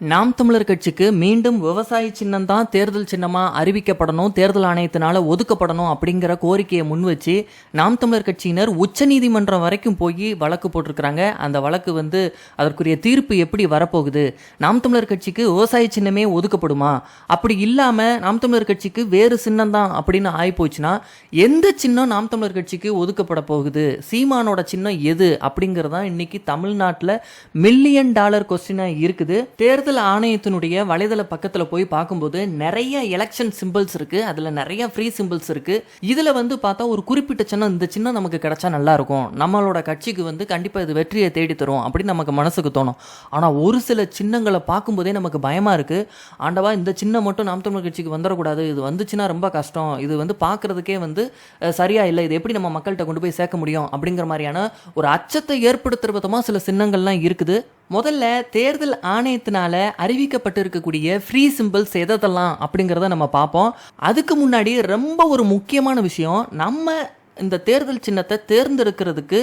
நாம் தமிழர் கட்சிக்கு மீண்டும் விவசாய சின்னம் தான் தேர்தல் சின்னமாக அறிவிக்கப்படணும் தேர்தல் ஆணையத்தினால ஒதுக்கப்படணும் அப்படிங்கிற கோரிக்கையை முன் வச்சு நாம் தமிழர் கட்சியினர் உச்சநீதிமன்றம் வரைக்கும் போய் வழக்கு போட்டிருக்கிறாங்க. அந்த வழக்கு வந்து அதற்குரிய தீர்ப்பு எப்படி வரப்போகுது? நாம் தமிழர் கட்சிக்கு விவசாய சின்னமே ஒதுக்கப்படுமா? அப்படி இல்லாமல் நாம் தமிழர் கட்சிக்கு வேறு சின்னம் தான் அப்படின்னு ஆயிப்போச்சுன்னா எந்த சின்னம் நாம் தமிழர் கட்சிக்கு ஒதுக்கப்பட போகுது? சீமானோட சின்னம் எது? அப்படிங்கிறதான் இன்னைக்கு தமிழ்நாட்டில் மில்லியன் டாலர் கொஸ்டினாக இருக்குது. தேர்தல் ஆணையத்தினுடைய வலைதள பக்கத்தில் போய் பார்க்கும்போது நிறைய எலெக்ஷன் சிம்பிள்ஸ் இருக்கு. அதில் நிறைய ஃப்ரீ சிம்பிள்ஸ் இருக்கு. இதில் வந்து பார்த்தா ஒரு குறிப்பிட்ட சின்னம் இந்த சின்னம் நமக்கு கிடைச்சா நல்லா இருக்கும். நம்மளோட கட்சிக்கு வந்து கண்டிப்பாக இது வெற்றியை தேடி தரும் அப்படின்னு நமக்கு மனசுக்கு தோணும். ஆனால் ஒரு சில சின்னங்களை பார்க்கும்போதே நமக்கு பயமாக இருக்கு. ஆண்டவா இந்த சின்னம் மட்டும் நாம் தமிழர் கட்சிக்கு வந்துடக்கூடாது. இது வந்துச்சுன்னா ரொம்ப கஷ்டம். இது வந்து பார்க்கறதுக்கே வந்து சரியா இல்லை. இது எப்படி நம்ம மக்கள்கிட்ட கொண்டு போய் சேர்க்க முடியும் அப்படிங்கிற மாதிரியான ஒரு அச்சத்தை ஏற்படுத்துற விதமாக சில சின்னங்கள்லாம் இருக்குது. முதல்ல தேர்தல் ஆணையத்தினால அறிவிக்கப்பட்டிருக்கக்கூடிய ஃப்ரீ சிம்பிள்ஸ் எதெல்லாம் அப்படிங்கிறத நம்ம பார்ப்போம். அதுக்கு முன்னாடி ரொம்ப ஒரு முக்கியமான விஷயம் நம்ம இந்த தேர்தல் சின்னத்தை தேர்ந்தெடுக்கிறதுக்கு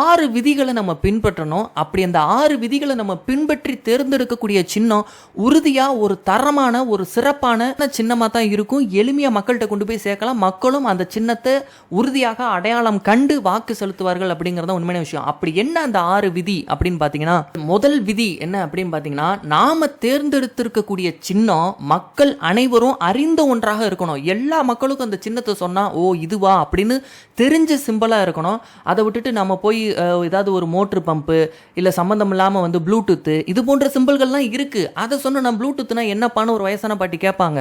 ஆறு விதிகளை நம்ம பின்பற்றணும். அப்படி அந்த ஆறு விதிகளை நம்ம பின்பற்றி தேர்ந்தெடுக்கக்கூடிய சின்னம் உறுதியாக ஒரு தரமான ஒரு சிறப்பான சின்னமாக தான் இருக்கும். எளிமையாக மக்கள்கிட்ட கொண்டு போய் சேர்க்கலாம். மக்களும் அந்த சின்னத்தை உறுதியாக அடையாளம் கண்டு வாக்கு செலுத்துவார்கள் அப்படிங்கிறது தான் உண்மையான விஷயம். அப்படி என்ன அந்த ஆறு விதி அப்படின்னு பார்த்தீங்கன்னா முதல் விதி என்ன அப்படின்னு பார்த்தீங்கன்னா நாம தேர்ந்தெடுத்திருக்கக்கூடிய சின்னம் மக்கள் அனைவரும் அறிந்த ஒன்றாக இருக்கணும். எல்லா மக்களுக்கும் அந்த சின்னத்தை சொன்னால் ஓ இதுவா? அப்படின்னு தெரிஞ்ச சிம்பிளாக இருக்கணும். அதை விட்டுட்டு நம்ம போய் ஏதாவது ஒரு மோட்ரு பம்பு இல்லை சம்மந்தம் இல்லாமல் வந்து ப்ளூடூத்து இது போன்ற சிம்பிள்கள்லாம் இருக்குது அதை சொன்ன நான் ப்ளூடூத்னா என்னப்பான்னு ஒரு வயசான பாட்டி கேட்பாங்க.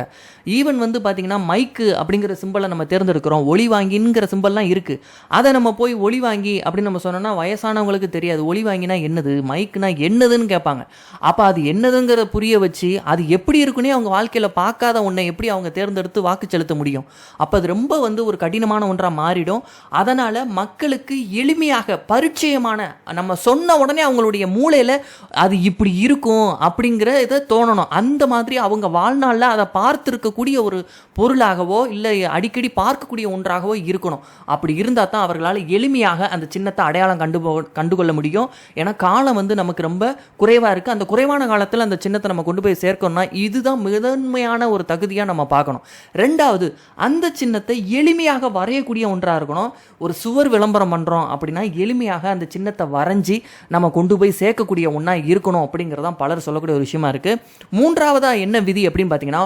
ஈவன் வந்து பார்த்தீங்கன்னா மைக்கு அப்படிங்கிற சிம்பிளை நம்ம தேர்ந்தெடுக்கிறோம். ஒளி வாங்கிங்கிற சிம்பிள்லாம் இருக்குது அதை நம்ம போய் ஒளி வாங்கி அப்படின்னு நம்ம சொன்னோம்னா வயசானவங்களுக்கு தெரியாது. ஒளி வாங்கினா என்னது? மைக்குனா என்னதுன்னு கேட்பாங்க. அப்போ அது என்னதுங்கிற புரிய வச்சு அது எப்படி இருக்குன்னே அவங்க வாழ்க்கையில் பார்க்காத ஒன்றை எப்படி அவங்க தேர்ந்தெடுத்து வாக்கு செலுத்த முடியும். அப்போ அது ரொம்ப வந்து ஒரு கடினமான ஒன்றாக மாறிடும். அதனால் மக்களுக்கு எளிமையாக பரிச்சயமான நம்ம சொன்ன உடனே அவங்களுடைய மூளையில் அது இப்படி இருக்கும் அப்படிங்கிற இதை தோணணும். அந்த மாதிரி அவங்க வாழ்நாளில் அதை பார்த்துருக்கக்கூடிய ஒரு பொருளாகவோ இல்லை அடிக்கடி பார்க்கக்கூடிய ஒன்றாகவோ இருக்கணும். அப்படி இருந்தால் தான் அவர்களால் எளிமையாக அந்த சின்னத்தை அடையாளம் கண்டு கண்டுகொள்ள முடியும். ஏன்னா காலம் வந்து நமக்கு ரொம்ப குறைவாக இருக்குது அந்த குறைவான காலத்தில் அந்த சின்னத்தை நம்ம கொண்டு போய் சேர்க்கணும்னா இதுதான் முதன்மையான ஒரு தகுதியாக நம்ம பார்க்கணும். ரெண்டாவது அந்த சின்னத்தை எளிமையாக வரையக்கூடிய ஒன்றாக இருக்கும் இருக்கணும். ஒரு சுவர் விளம்பரம் பண்ணுறோம் அப்படின்னா எளிமையாக அந்த சின்னத்தை வரைஞ்சி நம்ம கொண்டு போய் சேர்க்கக்கூடிய ஒன்றா இருக்கணும் அப்படிங்கிறதான் பலர் சொல்லக்கூடிய ஒரு விஷயமா இருக்குது மூன்றாவதாக என்ன விதி அப்படின்னு பார்த்தீங்கன்னா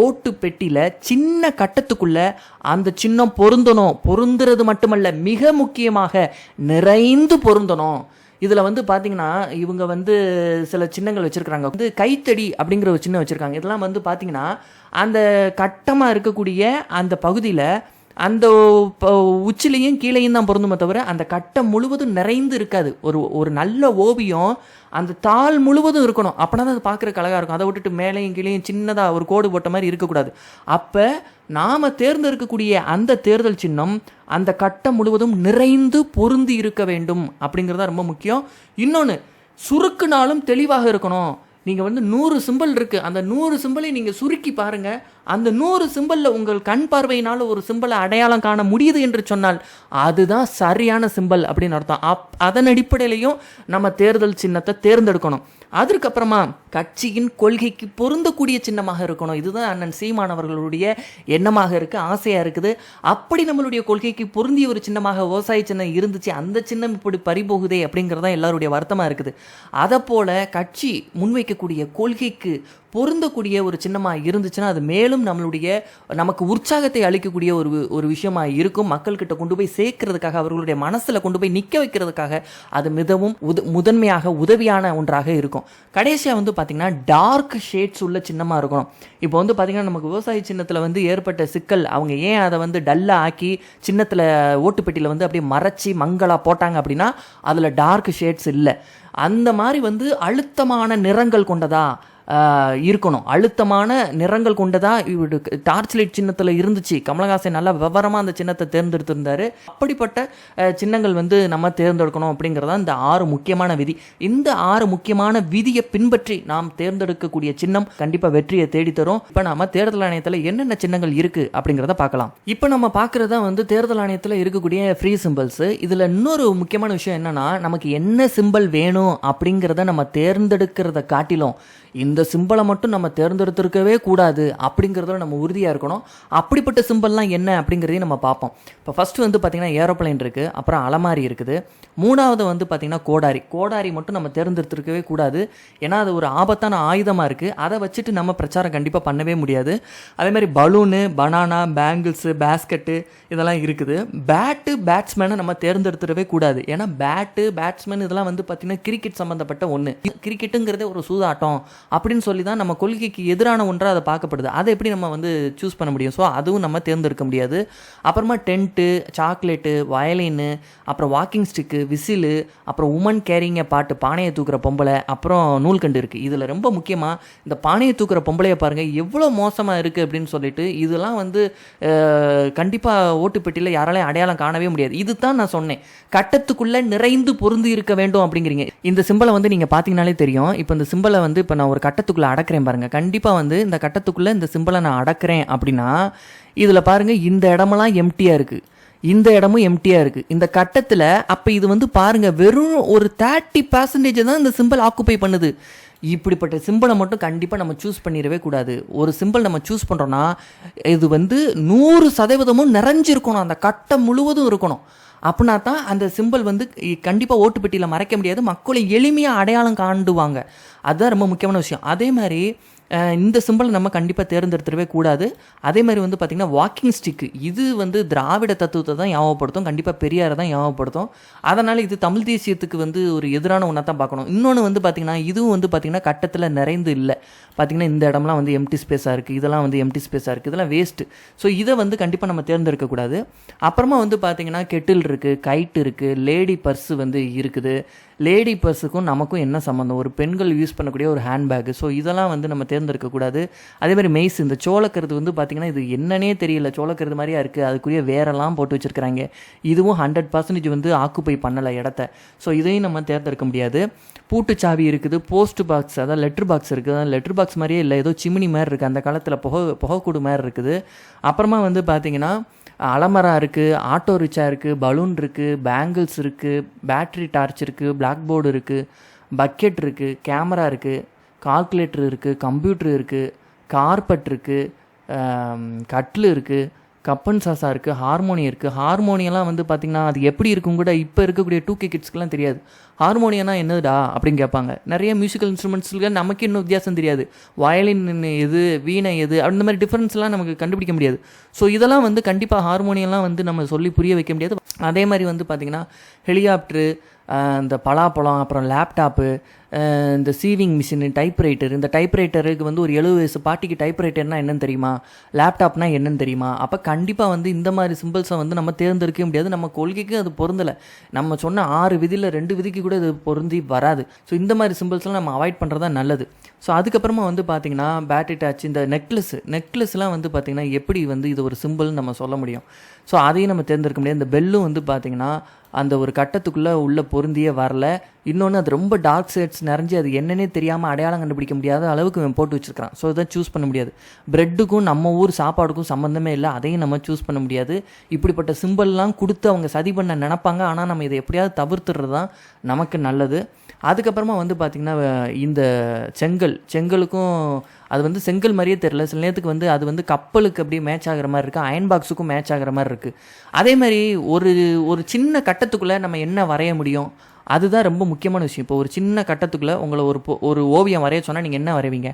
ஓட்டு பெட்டியில் சின்ன கட்டத்துக்குள்ளே அந்த சின்னம் பொருந்தணும். பொருந்துறது மட்டுமல்ல மிக முக்கியமாக நிறைந்து பொருந்தணும். இதில் வந்து பார்த்தீங்கன்னா இவங்க வந்து சில சின்னங்கள் வச்சுருக்காங்க வந்து கைத்தடி அப்படிங்கிற ஒரு சின்னம் வச்சுருக்காங்க. இதெல்லாம் வந்து பார்த்தீங்கன்னா அந்த கட்டமாக இருக்கக்கூடிய அந்த பகுதியில் அந்த உச்சிலையும் கீழையும் தான் பொருந்துமே தவிர அந்த கட்டம் முழுவதும் நிறைந்து இருக்காது. ஒரு ஒரு நல்ல ஓவியம் அந்த தாள் முழுவதும் இருக்கணும். அப்படின்னா தான் அது பார்க்குறக்கு அழகாக இருக்கும். அதை விட்டுட்டு மேலேயும் கீழேயும் சின்னதாக ஒரு கோடு போட்ட மாதிரி இருக்கக்கூடாது. அப்போ நாம் தேர்ந்தெடுக்கக்கூடிய அந்த தேர்தல் சின்னம் அந்த கட்டம் முழுவதும் நிறைந்து பொருந்தி இருக்க வேண்டும். அப்படிங்கிறது தான் ரொம்ப முக்கியம். இன்னொன்று சுருக்குனாலும் தெளிவாக இருக்கணும். நீங்கள் வந்து நூறு சிம்பல் இருக்குது அந்த நூறு சிம்பிளை நீங்கள் சுருக்கி பாருங்கள் அந்த நூறு சிம்பலில் உங்கள் கண் பார்வையினால் ஒரு சிம்பலை அடையாளம் காண முடியுது என்று சொன்னால் அதுதான் சரியான சிம்பல் அப்படின்னு அர்த்தம். அப் அதன் அடிப்படையிலையும் நம்ம தேர்தல் சின்னத்தை தேர்ந்தெடுக்கணும். அதற்கப்புறமா கட்சியின் கொள்கைக்கு பொருந்தக்கூடிய சின்னமாக இருக்கணும். இதுதான் அண்ணன் சீமானவர்களுடைய எண்ணமாக இருக்குது ஆசையாக இருக்குது. அப்படி நம்மளுடைய கொள்கைக்கு பொருந்திய ஒரு சின்னமாக விவசாய சின்னம் இருந்துச்சு. அந்த சின்னம் இப்படி பறிபோகுதே அப்படிங்கிறது தான் எல்லாருடைய வருத்தமாக இருக்குது. அதை போல கட்சி முன்வைக்க வைக்கக்கூடிய கொள்கைக்கு பொருந்தக்கூடிய ஒரு சின்னமாக இருந்துச்சுன்னா அது மேலும் நம்மளுடைய நமக்கு உற்சாகத்தை அளிக்கக்கூடிய ஒரு ஒரு விஷயமாக இருக்கும். மக்கள்கிட்ட கொண்டு போய் சேர்க்கறதுக்காக அவர்களுடைய மனசில் கொண்டு போய் நிற்க வைக்கிறதுக்காக அது மிகவும் உத முதன்மையாக உதவியான ஒன்றாக இருக்கும். கடைசியாக வந்து பார்த்திங்கன்னா டார்க் ஷேட்ஸ் உள்ள சின்னமாக இருக்கணும். இப்போ வந்து பார்த்திங்கன்னா நமக்கு விவசாய சின்னத்தில் வந்து ஏற்பட்ட சிக்கல் அவங்க ஏன் அதை வந்து டல்லாக ஆக்கி சின்னத்தில் ஓட்டுப்பெட்டியில் வந்து அப்படியே மறைச்சி மங்கலாக போட்டாங்க அப்படின்னா அதில் டார்க் ஷேட்ஸ் இல்லை. அந்த மாதிரி வந்து அழுத்தமான நிறங்கள் கொண்டதா? இருக்கணும். அழுத்தமான நிறங்கள் கொண்டதா இவரு டார்ச் லைட் சின்னத்தில் இருந்துச்சு. கமலஹாசன் நல்லா விவரமாக அந்த சின்னத்தை தேர்ந்தெடுத்திருந்தாரு. அப்படிப்பட்ட சின்னங்கள் வந்து நம்ம தேர்ந்தெடுக்கணும் அப்படிங்கிறதா இந்த ஆறு முக்கியமான விதி. இந்த ஆறு முக்கியமான விதியை பின்பற்றி நாம் தேர்ந்தெடுக்கக்கூடிய சின்னம் கண்டிப்பாக வெற்றியை தேடித்தரும். இப்போ நாம தேர்தல் ஆணையத்தில் என்னென்ன சின்னங்கள் இருக்கு அப்படிங்கிறத பார்க்கலாம். இப்போ நம்ம பார்க்குறதா வந்து தேர்தல் ஆணையத்தில் இருக்கக்கூடிய ஃப்ரீ சிம்பிள்ஸ் இதில் இன்னொரு முக்கியமான விஷயம் என்னன்னா நமக்கு என்ன சிம்பிள் வேணும் அப்படிங்கிறத நம்ம தேர்ந்தெடுக்கிறத காட்டிலும் இந்த சிம்பிளை சிம்பலை மட்டும் நம்ம தேர்ந்தெடுத்திருக்கவே கூடாது அப்படிங்கிறதுல நம்ம உறுதியாக இருக்கணும். அப்படிப்பட்ட சிம்பல்லாம் என்ன அப்படிங்கிறதையும் நம்ம பார்ப்போம். இப்போ ஃபஸ்ட்டு வந்து பார்த்திங்கன்னா ஏரோப்ளைன் இருக்குது அப்புறம் அலமாரி இருக்குது. மூணாவது வந்து பார்த்திங்கன்னா கோடாரி. கோடாரி மட்டும் நம்ம தேர்ந்தெடுத்திருக்கவே கூடாது. ஏன்னா அது ஒரு ஆபத்தான ஆயுதமாக இருக்குது அதை வச்சுட்டு நம்ம பிரச்சாரம் கண்டிப்பாக பண்ணவே முடியாது. அதேமாதிரி பலூனு பனானா பேங்கிள்ஸு பேஸ்கெட்டு இதெல்லாம் இருக்குது. பேட்டு பேட்ஸ்மேனை நம்ம தேர்ந்தெடுத்துடவே கூடாது. ஏன்னா பேட்டு பேட்ஸ்மேன் இதெல்லாம் வந்து பார்த்திங்கன்னா கிரிக்கெட் சம்மந்தப்பட்ட ஒன்று கிரிக்கெட்டுங்கிறதே ஒரு சூதாட்டம். அப்படின்னு சொல்லி தான் நம்ம கொள்கைக்கு எதிரான ஒன்றாக அதை பார்க்கப்படுது. அதை எப்படி நம்ம வந்து சூஸ் பண்ண முடியும்? ஸோ அதுவும் நம்ம தேர்ந்தெடுக்க முடியாது. அப்புறமா டென்ட்டு சாக்லேட்டு வயலின்னு அப்புறம் வாக்கிங் ஸ்டிக்கு விசிலு அப்புறம் உமன் கேரிங்க பாட்டு பானையை தூக்குற பொம்பளை அப்புறம் நூல்கண்டு இருக்குது இதில் ரொம்ப முக்கியமாக இந்த பானையை தூக்குற பொம்பளையை பாருங்கள் எவ்வளோ மோசமாக இருக்குது அப்படின்னு சொல்லிட்டு இதெல்லாம் வந்து கண்டிப்பாக ஓட்டுப்பெட்டியில் யாராலையும் அடையாளம் காணவே முடியாது. இதுதான் நான் சொன்னேன். கட்டத்துக்குள்ளே நிறைந்து பொருந்து இருக்க வேண்டும் அப்படிங்கிறீங்க. இந்த சிம்பலை வந்து நீங்கள் பார்த்தீங்கனாலே தெரியும். இப்போ இந்த சிம்பலை வந்து இப்போ நான் ஒரு கட்டத்துக்குள்ளே அடக்கிறேன் பாருங்கள் கண்டிப்பாக வந்து இந்த கட்டத்துக்குள்ளே இந்த சிம்பிளை நான் அடக்கிறேன் அப்படின்னா இதில் பாருங்கள் இந்த இடமெல்லாம் எம்டியாக இருக்குது இந்த இடமும் எம்டியாக இருக்குது இந்த கட்டத்தில் அப்போ இது வந்து பாருங்கள் வெறும் ஒரு தேர்ட்டி பர்சன்டேஜ் தான் இந்த சிம்பிள் ஆக்குப்பை பண்ணுது. இப்படிப்பட்ட சிம்பிளை மட்டும் கண்டிப்பாக நம்ம சூஸ் பண்ணிடவே கூடாது. ஒரு சிம்பிள் நம்ம சூஸ் பண்ணுறோன்னா இது வந்து நூறு சதவீதமும் நிறைஞ்சிருக்கணும். அந்த கட்டம் முழுவதும் இருக்கணும். அப்படின்னா தான் அந்த சிம்பிள் வந்து கண்டிப்பாக ஓட்டுப்பெட்டியில் மறைக்க முடியாது. மக்களை எளிமையாக அடையாளம் காண்டுவாங்க அதுதான் ரொம்ப முக்கியமான விஷயம். அதே மாதிரி இந்த சிம்பிளை நம்ம கண்டிப்பாக தேர்ந்தெடுத்துடவே கூடாது. அதே மாதிரி வந்து பார்த்திங்கன்னா வாக்கிங் ஸ்டிக்கு இது வந்து திராவிட தத்துவத்தை தான் ஞாபகப்படுத்தும். கண்டிப்பாக பெரியாரை தான் ஞாபகப்படுத்தும். அதனால் இது தமிழ் தேசியத்துக்கு வந்து ஒரு எதிரான ஒன்றா தான் பார்க்கணும். இன்னொன்று வந்து பார்த்திங்கன்னா இதுவும் வந்து பார்த்திங்கன்னா கட்டத்தில் நிறைந்து இல்லை. பார்த்திங்கன்னா இந்த இடம்லாம் வந்து எம்டி ஸ்பேஸாக இருக்குது இதெல்லாம் வந்து எம்டி ஸ்பேஸாக இருக்குது இதெல்லாம் வேஸ்ட்டு ஸோ இதை வந்து கண்டிப்பாக நம்ம தேர்ந்தெடுக்கக்கூடாது அப்புறமா வந்து பார்த்திங்கன்னா கெட்டில் இருக்குது கைட் இருக்குது லேடி பர்ஸு வந்து இருக்குது. லேடி பர்ஸுக்கும் நமக்கும் என்ன சம்மந்தம் ஒரு பெண்கள் யூஸ் பண்ணக்கூடிய ஒரு ஹேண்ட்பேக்கு ஸோ இதெல்லாம் வந்து நம்ம தேர்ந்தெடுக்கக்கூடாது. அதே மாதிரி மெய்ஸ் இந்த சோளக்கருது வந்து பார்த்திங்கன்னா இது என்னன்னே தெரியல. சோளக்கருது மாதிரியா இருக்குது அதுக்குரிய வேரெல்லாம் போட்டு வச்சுருக்கிறாங்க. இதுவும் ஹண்ட்ரட் பர்சன்டேஜ் வந்து ஆக்குப்பை பண்ணலை இடத்த. ஸோ இதையும் நம்ம தேர்ந்தெடுக்க முடியாது. பூட்டுச்சாவி இருக்குது. போஸ்ட் பாக்ஸ் அதாவது லெட்ரு பாக்ஸ் இருக்குது அதான் லெட்ரு பாக்ஸ் மாதிரியே இல்லை. ஏதோ சிமினி மாதிரி இருக்குது அந்த காலத்தில் புகை புகைக்கூடு மாதிரி இருக்குது. அப்புறமா வந்து பார்த்திங்கன்னா அலமரா இருக்குது ஆட்டோ ரிக்ஷா இருக்குது பலூன் இருக்குது பேங்கிள்ஸ் இருக்குது பேட்ரி டார்ச் இருக்குது பிளாக் போர்டு இருக்குது பக்கெட் இருக்குது கேமரா இருக்குது கால்குலேட்டர் இருக்குது கம்ப்யூட்டர் இருக்குது கார்பெட் இருக்குது கட்லு இருக்குது கப்பன் சாசா இருக்குது ஹார்மோனியம் இருக்குது ஹார்மோனியம்லாம் வந்து பார்த்திங்கன்னா அது எப்படி இருக்கும் கூட இப்போ இருக்கக்கூடிய டூ கே கிட்ஸ்க்குலாம் தெரியாது. ஹார்மோனியம்னா என்னதுடா? அப்படின்னு கேட்பாங்க. நிறைய மியூசிக்கல் இன்ஸ்ட்ருமெண்ட்ஸ்ல நமக்கு இன்னும் வித்தியாசம் தெரியாது. வயலின் எது வீணை எது அந்த மாதிரி டிஃப்ரென்ஸ்லாம் நமக்கு கண்டுபிடிக்க முடியாது. ஸோ இதெல்லாம் வந்து கண்டிப்பாக ஹார்மோனியெல்லாம் வந்து நம்ம சொல்லி புரிய வைக்க முடியாது. அதே மாதிரி வந்து பார்த்திங்கன்னா ஹெலிகாப்டரு இந்த பலாப்பழம் அப்புறம் லேப்டாப்பு இந்த சீவிங் மிஷின் டைப்ரைட்டர் இந்த டைப்ரைட்டருக்கு வந்து ஒரு எழுபது வயசு பாட்டிக்கு டைப்ரைட்டர்னா என்னன்னு தெரியுமா? லேப்டாப்னா என்னன்னு தெரியுமா? அப்போ கண்டிப்பாக வந்து இந்த மாதிரி சிம்பிள்ஸை வந்து நம்ம தேர்ந்தெடுக்க முடியாது. நம்ம கொள்கைக்கு அது பொருந்தலை. நம்ம சொன்ன ஆறு விதியில் ரெண்டு விதிக்கு கூட இது பொருந்தி வராது. ஸோ இந்த மாதிரி சிம்பிள்ஸ்லாம் நம்ம அவாய்ட் பண்ணுறது தான் நல்லது. ஸோ அதுக்கப்புறமா வந்து பார்த்திங்கன்னா பேட்டரி டச் இந்த நெக்லஸ் நெக்லஸ்லாம் வந்து பார்த்திங்கன்னா எப்படி வந்து இது ஒரு சிம்பிள்னு நம்ம சொல்ல முடியும். ஸோ அதையும் நம்ம தேர்ந்தெடுக்க முடியாது. இந்த பெல்லும் வந்து பார்த்திங்கன்னா அந்த ஒரு கட்டத்துக்குள்ளே உள்ள பொருந்தியே வரல. இன்னொன்று அது ரொம்ப டார்க் சைட்ஸ் நிறைஞ்சு அது என்னன்னே தெரியாமல் அடையாளம் கண்டுபிடிக்க முடியாத அளவுக்கு இவன் போட்டு வச்சுருக்கான் ஸோ இதை சூஸ் பண்ண முடியாது. பிரெட்டுக்கும் நம்ம ஊர் சாப்பாடுக்கும் சம்மந்தமே இல்லை. அதையும் நம்ம சூஸ் பண்ண முடியாது. இப்படிப்பட்ட சிம்பிள்லாம் கொடுத்து அவங்க சதி பண்ண நினப்பாங்க. ஆனால் நம்ம இதை எப்படியாவது தவிர்த்துறது தான் நமக்கு நல்லது. அதுக்கப்புறமா வந்து பார்த்திங்கன்னா இந்த செங்கல் செங்கலுக்கும் அது வந்து செங்கல் மாதிரியே தெரில சில நேரத்துக்கு வந்து அது வந்து கப்பலுக்கு அப்படியே மேட்ச் ஆகிற மாதிரி இருக்குது அயன் பாக்ஸுக்கும் மேட்ச் ஆகிற மாதிரி இருக்குது அதே மாதிரி ஒரு ஒரு சின்ன கட்டத்துக்குள்ளே நம்ம என்ன வரைய முடியும்? அதுதான் ரொம்ப முக்கியமான விஷயம். இப்போ ஒரு சின்ன கட்டத்துக்குள்ளே உங்களை ஒரு ஒரு ஓவியம் வரைய சொன்னால் நீங்கள் என்ன வரைவீங்க?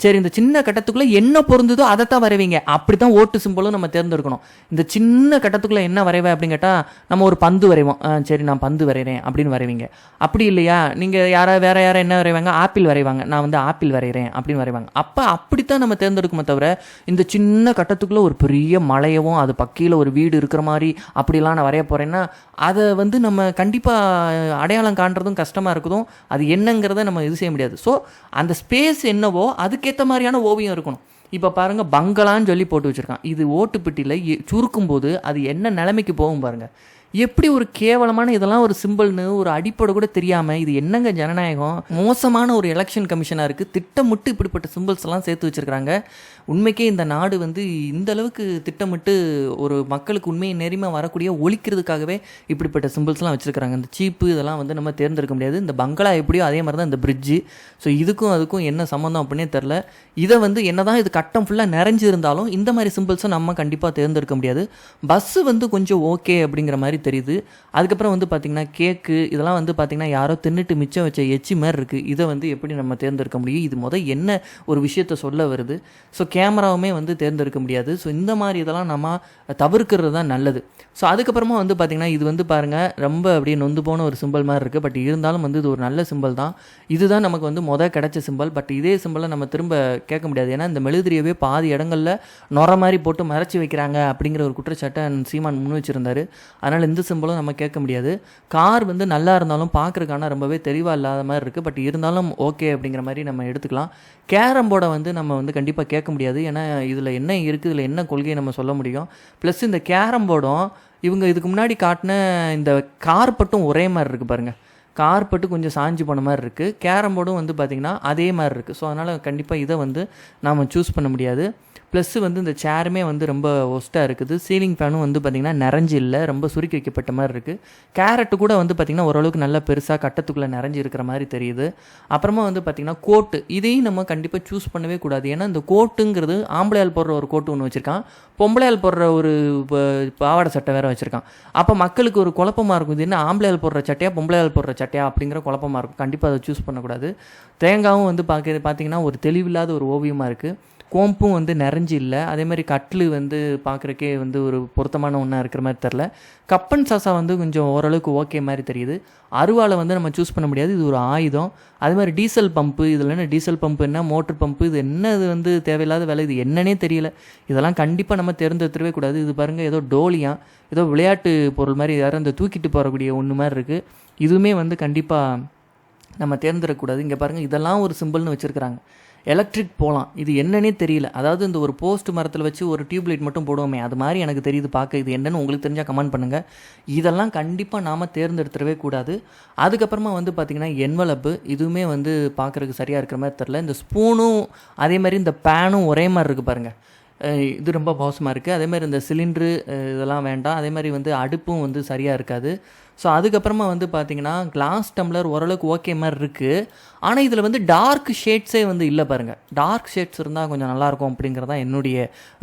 சரி இந்த சின்ன கட்டத்துக்குள்ளே என்ன பொருந்ததோ அதை தான் வரைவீங்க. அப்படி தான் ஓட்டு சிம்பிளும் நம்ம தேர்ந்தெடுக்கணும். இந்த சின்ன கட்டத்துக்குள்ளே என்ன வரைவேன் அப்படின்னு கேட்டால் நம்ம ஒரு பந்து வரைவோம். ஆ, சரி நான் பந்து வரைகிறேன் அப்படின்னு வரைவீங்க. அப்படி இல்லையா? நீங்கள் யாரா வேற யாரும் என்ன வரைவாங்க? ஆப்பிள் வரைவாங்க. நான் வந்து ஆப்பிள் வரைகிறேன் அப்படின்னு வரைவாங்க. அப்போ அப்படித்தான் நம்ம தேர்ந்தெடுக்குமே தவிர இந்த சின்ன கட்டத்துக்குள்ளே ஒரு பெரிய மலையவும் அது பக்கையில் ஒரு வீடு இருக்கிற மாதிரி அப்படிலாம் நான் வரைய போகிறேன்னா அதை வந்து நம்ம கண்டிப்பாக அடையாளம் காண்றதும் கஷ்டமாக இருக்குதும் அது என்னங்கிறத நம்ம இது செய்ய முடியாது. ஸோ அந்த ஸ்பேஸ் என்னவோ அதுக்கேற்ற மாதிரியான ஓவியம் இருக்கணும். இப்போ பாருங்கள் பங்களான்னு சொல்லி போட்டு வச்சுருக்கான். இது ஓட்டுப்பெட்டியில் சுருக்கும்போது சுருக்கும் போது அது என்ன நிலைமைக்கு போகும் பாருங்கள் எப்படி ஒரு கேவலமான இதெல்லாம் ஒரு சிம்பிள்னு ஒரு அடிப்படை கூட தெரியாமல் இது என்னங்க ஜனநாயகம்? மோசமான ஒரு எலெக்ஷன் கமிஷனாக இருக்குது திட்டமிட்டு இப்படிப்பட்ட சிம்பிள்ஸ் எல்லாம் சேர்த்து வச்சுருக்காங்க உண்மைக்கே இந்த நாடு வந்து இந்த அளவுக்கு திட்டமிட்டு ஒரு மக்களுக்கு உண்மையை நெறிமை வரக்கூடிய ஒழிக்கிறதுக்காகவே இப்படிப்பட்ட சிம்பிள்ஸ்லாம் வச்சுருக்காங்க இந்த சீப்பு இதெல்லாம் வந்து நம்ம தேர்ந்தெடுக்க முடியாது. இந்த பங்களா எப்படியோ அதே மாதிரி தான் இந்த பிரிட்ஜு ஸோ இதுக்கும் அதுக்கும் என்ன சம்மந்தம் அப்படின்னே தெரில இதை வந்து என்ன தான் இது கட்டம் ஃபுல்லாக நிறைஞ்சு இருந்தாலும் இந்த மாதிரி சிம்பிள்ஸை நம்ம கண்டிப்பாக தேர்ந்தெடுக்க முடியாது. பஸ்ஸு வந்து கொஞ்சம் ஓகே அப்படிங்கிற மாதிரி தெரியுது. அதுக்கப்புறம் வந்து பார்த்திங்கன்னா கேக்கு இதெல்லாம் வந்து பார்த்திங்கன்னா யாரோ தின்னுட்டு மிச்சம் வச்ச எச்சி மாதிரி இருக்குது இதை வந்து எப்படி நம்ம தேர்ந்தெடுக்க முடியும்? இது மொதல் என்ன ஒரு விஷயத்த சொல்ல வருது? ஸோ கேமராவுமே வந்து தேர்ந்தெடுக்க முடியாது. ஸோ இந்த மாதிரி இதெல்லாம் நம்ம தவிர்க்கிறது தான் நல்லது. ஸோ அதுக்கப்புறமா வந்து பார்த்திங்கன்னா இது வந்து பாருங்கள் ரொம்ப அப்படியே நொந்து போன ஒரு சிம்பிள் மாதிரி இருக்குது பட் இருந்தாலும் வந்து இது ஒரு நல்ல சிம்பிள் தான். இதுதான் நமக்கு வந்து மொதல் கிடைச்ச சிம்பிள் பட் இதே சிம்பிளை நம்ம திரும்ப கேட்க முடியாது. ஏன்னா இந்த மெழுதிரியவே பாதி இடங்களில் நொற மாதிரி போட்டு மறைச்சி வைக்கிறாங்க அப்படிங்கிற ஒரு குற்றச்சாட்டை சீமான் முன் வச்சிருந்தாரு. அதனால் எந்த சிம்பிளும் நம்ம கேட்க முடியாது. கார் வந்து நல்லா இருந்தாலும் பார்க்குறக்கான ரொம்பவே தெளிவாக இல்லாத மாதிரி இருக்குது பட் இருந்தாலும் ஓகே அப்படிங்கிற மாதிரி நம்ம எடுத்துக்கலாம். கேரம் போர்டை வந்து நம்ம வந்து கண்டிப்பாக கேட்க முடியாது. ஏன்னா இதில் என்ன இருக்குது இதில் என்ன கொள்கையை நம்ம சொல்ல முடியும். ப்ளஸ் இந்த கேரம் போர்டும் இவங்க இதுக்கு முன்னாடி காட்டின இந்த கார்பட்டும் ஒரே மாதிரி இருக்குது பாருங்கள் கார்பெட்டு கொஞ்சம் சாஞ்சு போன மாதிரி இருக்குது கேரம் போர்டும் வந்து பார்த்திங்கன்னா அதே மாதிரி இருக்குது ஸோ அதனால் கண்டிப்பாக இதை வந்து நாம் சூஸ் பண்ண முடியாது. ப்ளஸ்ஸு வந்து இந்த சேருமே வந்து ரொம்ப ஒஸ்ட்டாக இருக்குது. சீலிங் ஃபேனும் வந்து பார்த்திங்கன்னா நிறைஞ்சு இல்லை ரொம்ப சுருக்கி வைக்கப்பட்ட மாதிரி இருக்குது கேரட்டு கூட வந்து பார்த்திங்கன்னா ஓரளவுக்கு நல்லா பெருசாக கட்டத்துக்குள்ளே நிறைஞ்சு இருக்கிற மாதிரி தெரியுது. அப்புறமா வந்து பார்த்திங்கன்னா கோட்டு. இதையும் நம்ம கண்டிப்பாக சூஸ் பண்ணவே கூடாது. ஏன்னா இந்த கோட்டுங்கிறது ஆம்பளையால் போடுற ஒரு கோட்டு ஒன்று வச்சுருக்கான். பொம்பளையால் போடுற ஒரு பாவாடை சட்டை வேறு வச்சுருக்கான். அப்போ மக்களுக்கு ஒரு குழப்பமாக இருக்கும். இது என்ன ஆம்பளையால் போடுற சட்டையா பொம்பளையால் போடுற சட்டையா அப்படிங்கிற குழப்பமாக இருக்கும். கண்டிப்பாக அதை சூஸ் பண்ணக்கூடாது. தேங்காவும் வந்து பார்க்க பார்த்திங்கன்னா ஒரு தெளிவில்லாத ஒரு ஓவியமாக இருக்குது கோம்பும் வந்து நிறைஞ்சு இல்லை. அதே மாதிரி கட்லு வந்து பார்க்குறக்கே வந்து ஒரு பொருத்தமான ஒன்றா இருக்கிற மாதிரி தெரில கப்பன் சாசா வந்து கொஞ்சம் ஓரளவுக்கு ஓகே மாதிரி தெரியுது. அருவாளை வந்து நம்ம சூஸ் பண்ண முடியாது. இது ஒரு ஆயுதம். அது மாதிரி டீசல் பம்பு இதில் என்ன டீசல் பம்பு என்ன மோட்டர் பம்பு இது என்ன இது வந்து தேவையில்லாத வேலை? இது என்னன்னே தெரியல. இதெல்லாம் கண்டிப்பாக நம்ம தேர்ந்தெடுத்துடவே கூடாது. இது பாருங்கள் ஏதோ டோலியா ஏதோ விளையாட்டு பொருள் மாதிரி யாரும் இந்த தூக்கிட்டு போகக்கூடிய ஒன்று மாதிரி இருக்குது இதுவுமே வந்து கண்டிப்பாக நம்ம தேர்ந்தெடுக்கக்கூடாது இங்கே பாருங்கள் இதெல்லாம் ஒரு சிம்பிள்னு வச்சுருக்கிறாங்க. எலக்ட்ரிக் போகலாம் இது என்னன்னே தெரியல. அதாவது இந்த ஒரு போஸ்ட் மரத்தில் வச்சு ஒரு டியூப்லைட் மட்டும் போடுவோமே அது மாதிரி எனக்கு தெரியுது பார்க்க. இது என்னன்னு உங்களுக்கு தெரிஞ்சால் கமெண்ட் பண்ணுங்கள் இதெல்லாம் கண்டிப்பாக நாம் தேர்ந்தெடுத்துடவே கூடாது. அதுக்கப்புறமா வந்து பார்த்திங்கன்னா என்வலப்பு இதுவுமே வந்து பார்க்குறதுக்கு சரியாக இருக்கிற மாதிரி தெரில இந்த ஸ்பூனும் அதே மாதிரி இந்த பேனும் ஒரே மாதிரி இருக்குது பாருங்கள் இது ரொம்ப மோசமாக இருக்குது அதே மாதிரி இந்த சிலிண்ட்ரு இதெல்லாம் வேண்டாம். அதே மாதிரி வந்து அடுப்பும் வந்து சரியாக இருக்காது. ஸோ அதுக்கப்புறமா வந்து பார்த்தீங்கன்னா கிளாஸ் டம்ளர் ஓரளவுக்கு ஓகே மாதிரி இருக்குது ஆனால் இதில் வந்து டார்க் ஷேட்ஸே வந்து இல்லை பாருங்கள் டார்க் ஷேட்ஸ் இருந்தால் கொஞ்சம் நல்லாயிருக்கும் அப்படிங்கிறதா என்னுடைய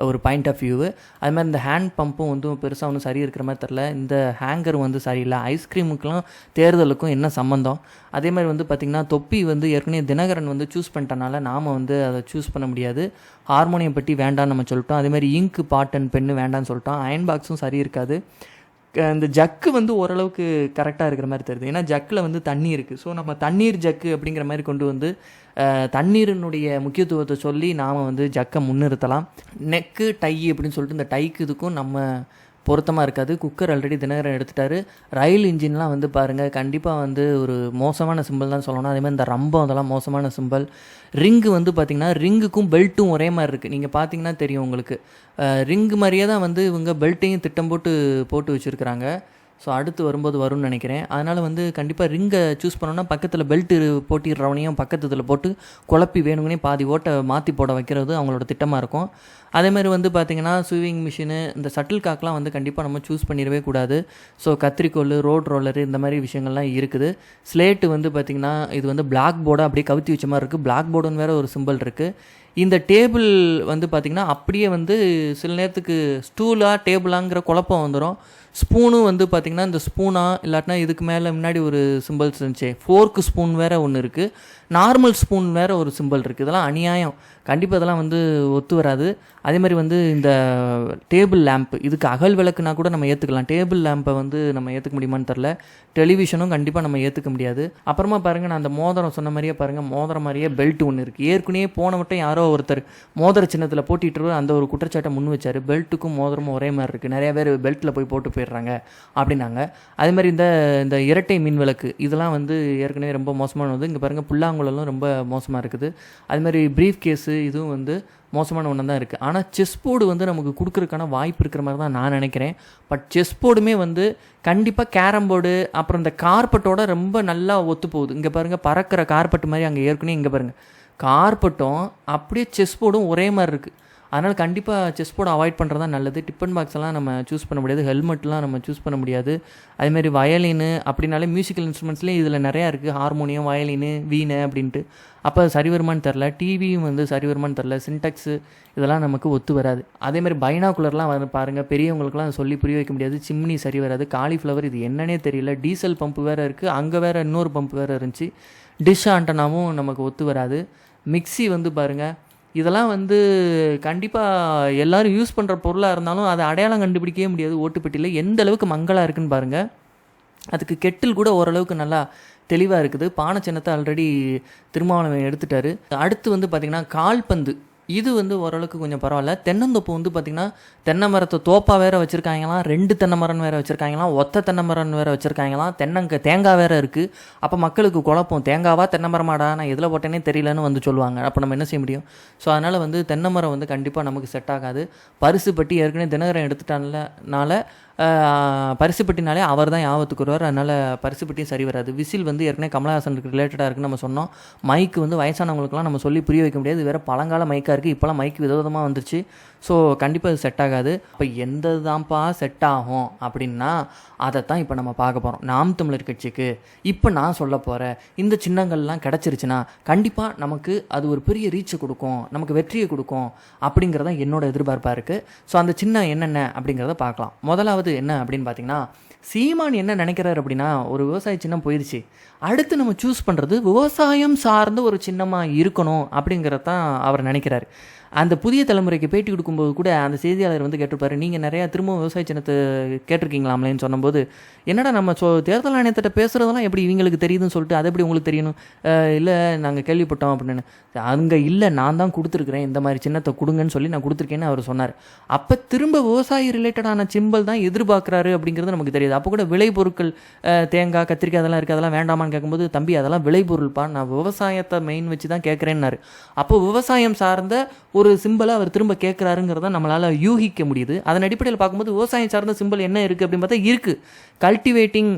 ஒரு பாயிண்ட் ஆஃப் வியூ அது மாதிரி இந்த ஹேண்ட் பம்பும் வந்து பெருசாக ஒன்றும் சரி இருக்கிற மாதிரி தெரில இந்த ஹேங்கர் வந்து சரியில்லை. ஐஸ்கிரீமுக்கெலாம் தேர்தலுக்கும் என்ன சம்மந்தம் அதே மாதிரி வந்து பார்த்திங்கன்னா தொப்பி வந்து ஏற்கனவே தினகரன் வந்து சூஸ் பண்ணிட்டனால நாம் வந்து அதை சூஸ் பண்ண முடியாது. ஹார்மோனியம் பற்றி வேண்டாம்னு நம்ம சொல்லிட்டோம். அதே மாதிரி இங்கு பாட்டன் பென்னு வேண்டாம்னு சொல்லிட்டோம். அயன் பாக்ஸும் சரி இருக்காது. இந்த ஜக்கு வந்து ஓரளவுக்கு கரெக்டாக இருக்கிற மாதிரி தருது ஏன்னா ஜக்கில் வந்து தண்ணி இருக்குது ஸோ நம்ம தண்ணீர் ஜக்கு அப்படிங்கிற மாதிரி கொண்டு வந்து தண்ணீரினுடைய முக்கியத்துவத்தை சொல்லி நாம் வந்து ஜக்கை முன்னிறுத்தலாம். நெக்கு டை அப்படின்னு சொல்லிட்டு இந்த டைக்கு இதுக்கும் நம்ம பொருத்தமாக இருக்காது. குக்கர் ஆல்ரெடி தினகரன் எடுத்துட்டாரு. ரயில் இன்ஜின்லாம் வந்து பாருங்கள் கண்டிப்பாக வந்து ஒரு மோசமான சிம்பிள் தான் சொல்லணும். அதே மாதிரி இந்த ரம்பம் அதெல்லாம் மோசமான சிம்பிள் ரிங்கு வந்து பார்த்திங்கன்னா ரிங்குக்கும் பெல்ட்டும் ஒரே மாதிரி இருக்குது நீங்கள் பார்த்தீங்கன்னா தெரியும் உங்களுக்கு. ரிங்கு மாதிரியே தான் வந்து இவங்க பெல்ட்டையும் திட்டம் போட்டு போட்டு வச்சுருக்குறாங்க. ஸோ அடுத்து வரும்போது வரும்னு நினைக்கிறேன். அதனால் வந்து கண்டிப்பாக ரிங்கை சூஸ் பண்ணோன்னா பக்கத்தில் பெல்ட்டு போட்டிடுறவனையும் பக்கத்து போட்டு குழப்பி வேணுங்கனே பாதி ஓட்டை மாற்றி போட வைக்கிறது அவங்களோட திட்டமாக இருக்கும். அதேமாதிரி வந்து பார்த்திங்கன்னா ஸ்விவிங் மிஷினு இந்த சட்டில் காக்லாம் வந்து கண்டிப்பாக நம்ம சூஸ் பண்ணிடவே கூடாது. ஸோ கத்திரிக்கோல் ரோட் ரோலரு இந்த மாதிரி விஷயங்கள்லாம் இருக்குது. ஸ்லேட்டு வந்து பார்த்திங்கன்னா இது வந்து பிளாக் போர்டாக அப்படியே கவுத்தி வச்ச மாதிரி இருக்குது பிளாக் போர்டுன்னு வேறு ஒரு சிம்பிள் இருக்குது இந்த டேபிள் வந்து பார்த்திங்கன்னா அப்படியே வந்து சில நேரத்துக்கு ஸ்டூலாக டேபிளாங்கிற குழப்பம் வந்துடும் ஸ்பூனும் வந்து பார்த்திங்கன்னா இந்த ஸ்பூனாக இல்லாட்டினா இதுக்கு மேலே முன்னாடி ஒரு சிம்பிள்ஸ் இருந்துச்சு. ஃபோர்க்கு ஸ்பூன் வேறு ஒன்று இருக்குது நார்மல் ஸ்பூன் வேறு ஒரு சிம்பிள் இருக்குது இதெல்லாம் அநியாயம். கண்டிப்பாக இதெல்லாம் வந்து ஒத்து வராது. அதே மாதிரி வந்து இந்த டேபிள் லேம்ப் இதுக்கு அகல் விளக்குனா கூட நம்ம ஏற்றுக்கலாம் டேபிள் லேம்பை வந்து நம்ம ஏற்றுக்க முடியுமான்னு தெரில டெலிவிஷனும் கண்டிப்பாக நம்ம ஏற்றுக்க முடியாது. அப்புறமா பாருங்கள் நான் அந்த மோதிரம் சொன்ன மாதிரியே பாருங்கள் மோதிரம் மாதிரியே பெல்ட் ஒன்று இருக்குது ஏற்கனவே போன மட்டும் யாரோ ஒருத்தர் மோதிர சின்னத்தில் போட்டிட்டு அந்த ஒரு குற்றச்சாட்டை முன் வச்சார். பெல்ட்டுக்கும் மோதிரமும் ஒரே மாதிரி இருக்குது நிறையா பேர் பெல்ட்டில் போய் போட்டு போயிடுறாங்க அப்படின்னாங்க. அதே மாதிரி இந்த இந்த இரட்டை மின் விளக்கு இதெல்லாம் வந்து ஏற்கனவே ரொம்ப மோசமானது. இங்கே பாருங்கள் புல்லாங்குழலும் ரொம்ப மோசமாக இருக்குது. அது மாதிரி ப்ரீஃப் கேஸு இதுவும் வந்து மோசமான ஒன்று தான் இருக்குது ஆனால் செஸ் போர்டு வந்து நமக்கு கொடுக்குறதுக்கான வாய்ப்பு இருக்கிற மாதிரி தான் நான் நினைக்கிறேன். பட் செஸ் போர்டுமே வந்து கண்டிப்பாக கேரம் போர்டு அப்புறம் இந்த கார்பெட்டோட ரொம்ப நல்லா ஒத்து போகுது. இங்கே பாருங்கள் பறக்கிற கார்பெட் மாதிரி அங்கே ஏற்கனவே இங்கே பாருங்கள் கார்பெட்டும் அப்படியே செஸ் போர்டும் ஒரே மாதிரி இருக்குது அதனால் கண்டிப்பாக செஸ் போர்டு அவாய்ட் பண்ணுறது தான் நல்லது டிப்பன் பாக்ஸ்லாம் நம்ம சூஸ் பண்ண முடியாது. ஹெல்மெட்லாம் நம்ம சூஸ் பண்ண முடியாது. அதேமாதிரி வயலினு அப்படின்னாலே மியூசிக்கல் இன்ஸ்ட்ருமெண்ட்ஸ்லேயும் இதில் நிறையா இருக்குது ஹார்மோனியம் வயலினு வீணை அப்படின்ட்டு. அப்போ சரி வருமான்னு தெரில டிவியும் வந்து சரி வருமான்னு தெரில சின்டெக்ஸு இதெல்லாம் நமக்கு ஒத்து வராது. அதேமாதிரி பைனாக்குலர்லாம் வந்து பாருங்கள் பெரியவங்களுக்குலாம் சொல்லி புரிய வைக்க முடியாது. சிம்னி சரி வராது. காலிஃப்ளவர் இது என்னன்னே தெரியல. டீசல் பம்ப் வேறு இருக்குது அங்கே வேறு இன்னொரு பம்ப் வேறு இருந்துச்சு. டிஷ் ஆண்டனாவும் நமக்கு ஒத்து வராது. மிக்ஸி வந்து பாருங்கள் இதெல்லாம் வந்து கண்டிப்பாக எல்லோரும் யூஸ் பண்ணுற பொருளாக இருந்தாலும் அதை அடையாளம் கண்டுபிடிக்கவே முடியாது. ஓட்டுப்பெட்டியில் எந்த அளவுக்கு மங்களாக இருக்குன்னு பாருங்கள் அதுக்கு கெட்டில் கூட ஓரளவுக்கு நல்லா தெளிவாக இருக்குது. பானை சின்னத்தை ஆல்ரெடி திருமாவளவன் எடுத்துட்டார். அடுத்து வந்து பார்த்திங்கன்னா கால்பந்து. இது வந்து ஓரளவுக்கு கொஞ்சம் பரவாயில்ல. தென்னந்தோப்பு வந்து பார்த்திங்கன்னா தென்னை மரத்தை தோப்பாக வேற வச்சுருக்காங்களாம் ரெண்டு தென்னை மரம் வேறு வச்சுருக்காங்களாம் ஒத்த தென்னை மரம் வேறு வச்சுருக்காங்களாம் தென்னங்க தேங்காய் வேறு இருக்குது அப்போ மக்களுக்கு குழப்பம் தேங்காவா தென்னை மரமாடா? நான் எதில் போட்டேனே தெரியலன்னு வந்து சொல்லுவாங்க. அப்போ நம்ம என்ன செய்ய முடியும்? ஸோ அதனால் வந்து தென்னை மரம் வந்து கண்டிப்பாக நமக்கு செட் ஆகாது. பரிசு பட்டி ஏற்கனவே தினகரன் எடுத்துட்டானால பரிசு பெட்டினாலே அவர் தான் ஞாபகத்துக்கு வருவார். அதனால் பரிசு பெட்டியும் சரி வராது. விசில் வந்து ஏற்கனவே கமலஹாசனுக்கு ரிலேட்டடாக இருக்குன்னு நம்ம சொன்னோம். மைக்கு வந்து வயசானவங்களுக்குலாம் நம்ம சொல்லி புரிய வைக்க முடியாது. வேறு பழங்கால மைக்காக இருக்குது இப்போலாம் மைக் விதவிதமாக வந்துருச்சு. ஸோ கண்டிப்பாக அது செட் ஆகாது. இப்போ எந்த தான்ப்பா செட் ஆகும் அப்படின்னா அதை தான் இப்போ நம்ம பார்க்க போகிறோம் நாம் தமிழர் கட்சிக்கு இப்போ நான் சொல்ல போகிறேன் இந்த சின்னங்கள்லாம் கிடச்சிருச்சுன்னா கண்டிப்பாக நமக்கு அது ஒரு பெரிய ரீச்சை கொடுக்கும். நமக்கு வெற்றியை கொடுக்கும் அப்படிங்கிறதான் என்னோட எதிர்பார்ப்பாக இருக்குது ஸோ அந்த சின்னம் என்னென்ன அப்படிங்கிறத பார்க்கலாம். முதலாவது என்ன அப்படின்னு பார்த்தீங்கன்னா சீமான் என்ன நினைக்கிறார் அப்படின்னா ஒரு விவசாய சின்னம் போயிடுச்சு அடுத்து நம்ம சூஸ் பண்ணுறது விவசாயம் சார்ந்த ஒரு சின்னமாக இருக்கணும் அப்படிங்கிறது தான் அவர் நினைக்கிறாரு. அந்த புதிய தலைமுறைக்கு பேட்டி கொடுக்கும்போது கூட அந்த செய்தியாளர் வந்து கேட்டிருப்பாரு நீங்கள் நிறையா திரும்ப விவசாய சின்னத்தை கேட்டிருக்கீங்களாம்லேன்னு சொன்னபோது என்னடா நம்ம சொ தேர்தல் ஆணையத்திட்ட பேசுகிறதெல்லாம் எப்படி இவங்களுக்கு தெரியுதுன்னு சொல்லிட்டு அதை எப்படி உங்களுக்கு தெரியணும்? இல்லை நாங்கள் கேள்விப்பட்டோம் அப்படின்னு. அங்கே இல்லை நான் தான் கொடுத்துருக்குறேன் இந்த மாதிரி சின்னத்தை கொடுங்கன்னு சொல்லி நான் கொடுத்துருக்கேன்னு அவர் சொன்னார். அப்போ திரும்ப விவசாயி ரிலேட்டடான சிம்பல் தான் எதிர்பார்க்குறாரு அப்படிங்கிறது நமக்கு தெரியுது. அப்போ கூட விளைபொருட்கள் தேங்காய் கத்திரிக்காய் அதெல்லாம் இருக்குது அதெல்லாம் வேண்டாமான்னு கேட்கும்போது தம்பி அதெல்லாம் விளைபொருள்ப்பா நான் விவசாயத்தை மெயின் வச்சு தான் கேட்குறேன்னாரு. அப்போ விவசாயம் சார்ந்த ஒரு சிம்பிளை அவர் திரும்ப கேட்குறாருங்கிறத நம்மளால் யூகிக்க முடியுது. அதன் அடிப்படையில் பார்க்கும்போது விவசாயம் சார்ந்த சிம்பிள் என்ன இருக்குது அப்படின்னு பார்த்தா இருக்குது கல்டிவேட்டிங்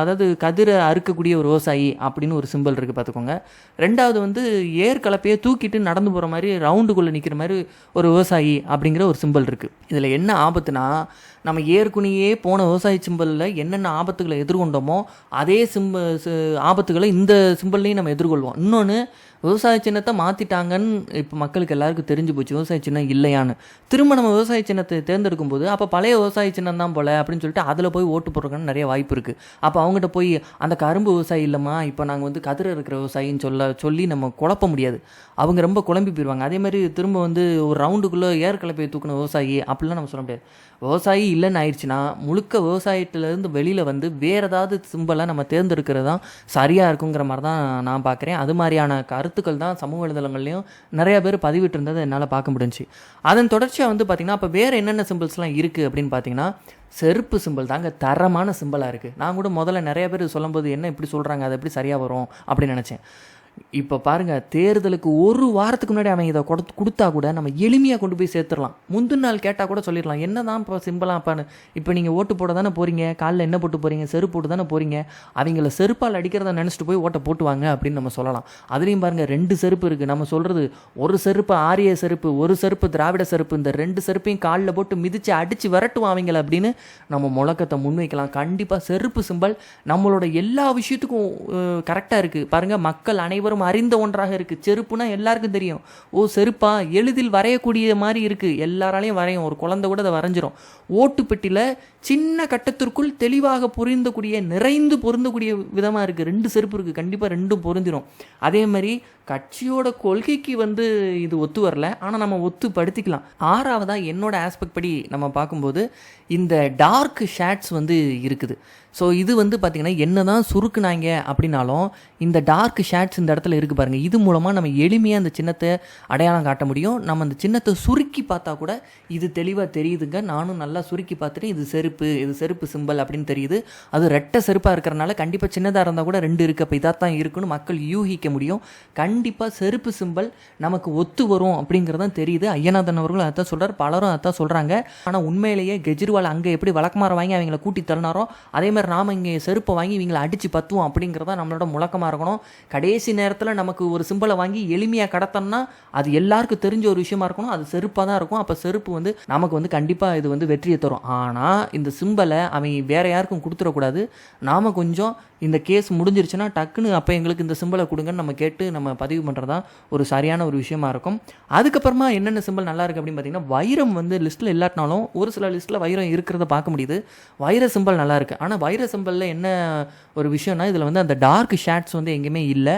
அதாவது கதிரை அறுக்கக்கூடிய ஒரு விவசாயி அப்படின்னு ஒரு சிம்பிள் இருக்குது பார்த்துக்கோங்க. ரெண்டாவது வந்து ஏர் கலப்பையை தூக்கிட்டு நடந்து போகிற மாதிரி ரவுண்டுக்குள்ளே நிற்கிற மாதிரி ஒரு விவசாயி அப்படிங்கிற ஒரு சிம்பிள் இருக்குது இதில் என்ன ஆபத்துனா நம்ம ஏற்குனியே போன விவசாய சிம்பிளில் என்னென்ன ஆபத்துகளை எதிர்கொண்டோமோ அதே சிம்ப ஆபத்துகளை இந்த சிம்பிள்லையும் நம்ம எதிர்கொள்வோம். இன்னொன்று விவசாய சின்னத்தை மாற்றிட்டாங்கன்னு இப்போ மக்களுக்கு எல்லாருக்கும் தெரிஞ்சு போச்சு. விவசாய சின்னம் இல்லையான்னு. திரும்ப நம்ம விவசாய சின்னத்தை தேர்ந்தெடுக்கும் போது அப்போ பழைய விவசாய சின்னம் தான் போல அப்படின்னு சொல்லிட்டு அதில் போய் ஓட்டு போடுறதுக்கான நிறைய வாய்ப்பு இருக்குது அப்போ அவங்ககிட்ட போய் அந்த கரும்பு விவசாயி இல்லைம்மா இப்போ நாங்கள் வந்து கதிர இருக்கிற விவசாயின்னு சொல்ல சொல்லி நம்ம குழப்ப முடியாது. அவங்க ரொம்ப குழம்பி போயிடுவாங்க அதே மாதிரி திரும்ப வந்து ஒரு ரவுண்டுக்குள்ளே ஏர் கலப்பையை தூக்கின விவசாயி அப்படிலாம் நம்ம சொல்ல முடியாது. விவசாயி இல்லைன்னு ஆயிடுச்சுன்னா முழுக்க விவசாயத்திலேருந்து வெளியில் வந்து வேறு ஏதாவது சிம்பலை நம்ம தேர்ந்தெடுக்கிறது தான் சரியாக இருக்குங்கிற மாதிரி தான் நான் பார்க்குறேன். அது மாதிரியான கருத்துக்கள் தான் சமூக வலைதளங்கள்லையும் நிறைய பேர் பதிவிட்டு இருந்ததை என்னால் பார்க்க முடிஞ்சு அதன் தொடர்ச்சியாக வந்து பார்த்திங்கன்னா அப்போ வேறு என்னென்ன சிம்பிள்ஸ்லாம் இருக்குது அப்படின்னு பார்த்தீங்கன்னா செருப்பு சிம்பிள் தாங்க தரமான சிம்பிளாக இருக்குது நான் கூட முதல்ல நிறைய பேர் சொல்லும்போது என்ன இப்படி சொல்கிறாங்க அது எப்படி சரியாக வரும்? அப்படின்னு நினச்சேன். இப்போ பாருங்கள் தேர்தலுக்கு ஒரு வாரத்துக்கு முன்னாடி அவன் இதை கொடுத்து கொடுத்தா கூட நம்ம எளிமையாக கொண்டு போய் சேர்த்துடலாம். முந்தின நாள் கேட்டால் கூட சொல்லிடலாம். என்ன தான் இப்போ சிம்பிளாக அப்பான்னு. இப்போ நீங்கள் ஓட்டு போட தானே போகிறீங்க காலில் என்ன போட்டு போகிறீங்க செருப்பு போட்டு தானே போகிறீங்க அவங்கள செருப்பால் அடிக்கிறத நினச்சிட்டு போய் ஓட்டை போட்டுவாங்க அப்படின்னு நம்ம சொல்லலாம். அதுலேயும் பாருங்கள் ரெண்டு செருப்பு இருக்குது நம்ம சொல்கிறது ஒரு செருப்பு ஆரிய செருப்பு ஒரு செருப்பு திராவிட செருப்பு. இந்த ரெண்டு செருப்பையும் காலில் போட்டு மிதித்து அடித்து விரட்டுவான் அவங்கள அப்படின்னு நம்ம முழக்கத்தை முன்வைக்கலாம். கண்டிப்பாக செருப்பு சிம்பல் நம்மளோட எல்லா விஷயத்துக்கும் கரெக்டாக இருக்குது பாருங்கள் மக்கள் அனைவரும் அனைவரும் அறிந்த ஒன்றாக இருக்குது செருப்புனா எல்லாருக்கும் தெரியும். ஓ செருப்பா? எளிதில் வரையக்கூடிய மாதிரி இருக்குது எல்லாராலையும் வரையும். ஒரு குழந்தை கூட அதை வரைஞ்சிரும். ஓட்டு பெட்டியில் சின்ன கட்டத்திற்குள் தெளிவாக புரிந்தக்கூடிய நிறைந்து பொருந்தக்கூடிய விதமாக இருக்குது ரெண்டு செருப்பு இருக்குது கண்டிப்பாக ரெண்டும் பொருந்திரும். அதே மாதிரி கட்சியோட கொள்கைக்கு வந்து இது ஒத்து வரல. ஆனால் நம்ம ஒத்து படுத்திக்கலாம். ஆறாவதாக என்னோட ஆஸ்பெக்ட் படி நம்ம பார்க்கும்போது இந்த டார்க் ஷேட்ஸ் வந்து இருக்குது. ஸோ இது வந்து பார்த்திங்கன்னா என்ன தான் சுருக்குனாங்க அப்படின்னாலும் இந்த டார்க் ஷேட்ஸ் இந்த இடத்துல இருக்குது பாருங்கள் இது மூலமாக நம்ம எளிமையாக அந்த சின்னத்தை அடையாளம் காட்ட முடியும். நம்ம அந்த சின்னத்தை சுருக்கி பார்த்தா கூட இது தெளிவாக தெரியுதுங்க. நானும் நல்லா சுருக்கி பார்த்துட்டு இது செருப்பு செருப்பு இது செருப்பு சிம்பல் அப்படின்னு தெரியுது. அது ரெட்டை செருப்பாக இருக்கிறனால கண்டிப்பாக சின்னதாக இருந்தால் கூட ரெண்டு இருக்குது அப்போ இதாக தான் இருக்குன்னு மக்கள் யூகிக்க முடியும். கண்டிப்பாக செருப்பு சிம்பல் நமக்கு ஒத்து வரும் அப்படிங்கிறதான் தெரியுது. ஐயநாதன் அவர்களும் அதான் சொல்கிறார் பலரும் அதான் சொல்கிறாங்க ஆனால் உண்மையிலேயே கெஜ்ரிவால் அங்கே எப்படி வழக்கமாற வாங்கி அவங்கள கூட்டி தள்ளினாரோ அதேமாதிரி நாம் இங்கே செருப்பை வாங்கி இவங்களை அடித்து பத்துவோம் அப்படிங்கிறதா நம்மளோட முழக்கமாக இருக்கணும். கடைசி நேரத்தில் நமக்கு ஒரு சிம்பலை வாங்கி எளிமையாக கடத்தோம்னா அது எல்லாருக்கும் தெரிஞ்ச ஒரு விஷயமா இருக்கணும். அது செருப்பாக தான் இருக்கும். அப்போ செருப்பு வந்து நமக்கு வந்து கண்டிப்பாக இது வந்து வெற்றியை தரும். ஆனால் இந்த இந்த சிம்பலை அவன் வேற யாருக்கும் கொடுத்துடக்கூடாது. நாம் கொஞ்சம் இந்த கேஸ் முடிஞ்சிருச்சுன்னா டக்குன்னு அப்போ எங்களுக்கு இந்த சிம்பலை கொடுங்கன்னு நம்ம கேட்டு நம்ம பதிவு பண்ணுறதா ஒரு சரியான ஒரு விஷயமா இருக்கும். அதுக்கப்புறமா என்னென்ன சிம்பல் நல்லா இருக்குது அப்படின்னு பார்த்தீங்கன்னா வைரம் வந்து லிஸ்ட்டில் இல்லாட்டினாலும் ஒரு சில லிஸ்ட்டில் வைரம் இருக்கிறத பார்க்க முடியுது. வைர சிம்பல் நல்லா இருக்குது ஆனால் வைர சிம்பலில் என்ன ஒரு விஷயம்னா இதில் வந்து அந்த டார்க் ஷேட்ஸ் வந்து எங்கேயுமே இல்லை.